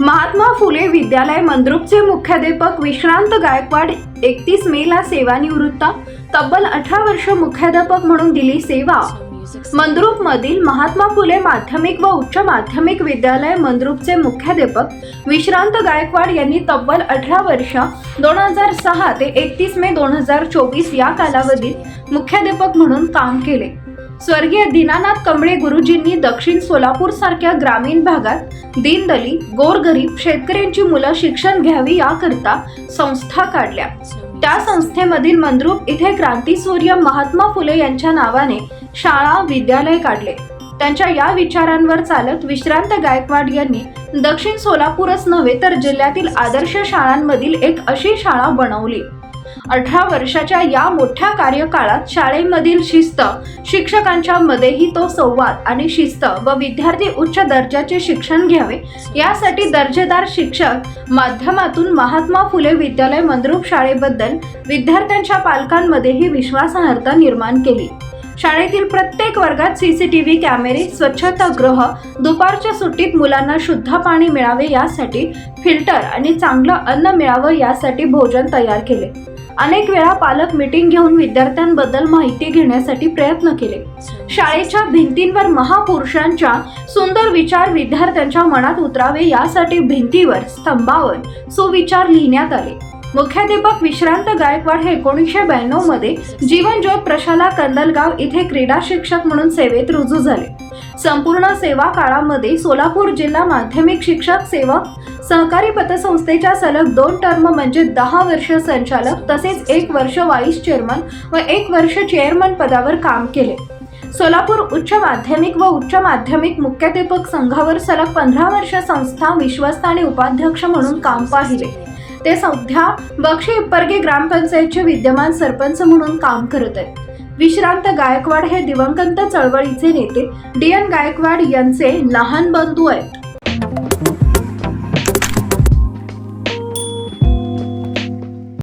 महात्मा फुले विद्यालय मंद्रुपचे मुख्याध्यापक विश्रांत गायकवाड एकतीस मे ला सेवानिवृत्त. तब्बल अठरा वर्ष मुख्याध्यापक म्हणून दिली सेवा. मंद्रुप मधील महात्मा फुले माध्यमिक व उच्च माध्यमिक विद्यालय मंद्रुपचे मुख्याध्यापक विश्रांत गायकवाड यांनी तब्बल अठरा वर्ष दोन हजार सहा ते एकतीस मे दोन हजार चोवीस या कालावधीत मुख्याध्यापक म्हणून काम केले. स्वर्गीय दीनानाथ कंबळे गुरुजींनी दक्षिण सोलापूर सारख्या ग्रामीण भागात दीनदली गोरगरीब शेतकऱ्यांची मुलं शिक्षण घ्यावी याकरता संस्था काढल्या. त्या संस्थेमधील मंद्रुप इथे क्रांतीसूर्य महात्मा फुले यांच्या नावाने शाळा विद्यालय काढले. त्यांच्या या विचारांवर चालत विश्रांत गायकवाड यांनी दक्षिण सोलापूरच नव्हे तर जिल्ह्यातील आदर्श शाळांमधील एक अशी शाळा बनवली. अठरा वर्षाच्या या मोठ्या कार्यकाळात शाळेमधील शिस्त शिक्षकांच्या मध्येही तो संवाद आणि शिस्त व विद्यार्थी उच्च दर्जाचे शिक्षण घ्यावे. यासाठी दर्जेदार शिक्षक माध्यमातून महात्मा फुले विद्यालय मंद्रुप शाळेबद्दल विद्यार्थ्यांच्या पालकांमध्येही विश्वासार्हता निर्माण केली. शाळेतील प्रत्येक वर्गात सीसीटीव्ही कॅमेरे स्वच्छतागृह दुपारच्या सुट्टीत मुलांना शुद्ध पाणी मिळावे यासाठी फिल्टर आणि चांगलं अन्न मिळावं यासाठी भोजन तयार केले. अनेक वेळा पालक मीटिंग घेऊन विद्यार्थ्यांबद्दल माहिती घेण्यासाठी प्रयत्न केले. शाळेच्या भिंतींवर महापुरुषांच्या सुंदर विचार विद्यार्थ्यांच्या मनात उतरावे यासाठी भिंतीवर स्तंभावर सुविचार लिहिण्यात आले. मुख्याध्यापक विश्रांत गायकवाड हे एकोणीसशे ब्याण्णवमध्ये जीवनज्योत प्रशाला कंदलगाव इथे क्रीडा शिक्षक म्हणून सेवेत रुजू झाले. संपूर्ण सेवा काळामध्ये सोलापूर जिल्हा माध्यमिक शिक्षक सेवक सहकारी पतसंस्थेच्या सलग दोन टर्म म्हणजे दहा वर्ष संचालक तसेच एक वर्ष वाईस चेअरमन व एक वर्ष चेअरमन पदावर काम केले. सोलापूर उच्च माध्यमिक व उच्च माध्यमिक मुख्याध्यापक संघावर सलग पंधरा वर्ष संस्था विश्वस्त आणि उपाध्यक्ष म्हणून काम पाहिले. ते सध्या बक्षी इप्परगे ग्रामपंचायतचे विद्यमान सरपंच म्हणून काम करत आहेत. विश्रांत गायकवाड हे दिवंगत चळवळीचे नेते. डी एन गायकवाड यांचे लहान बंधू आहेत.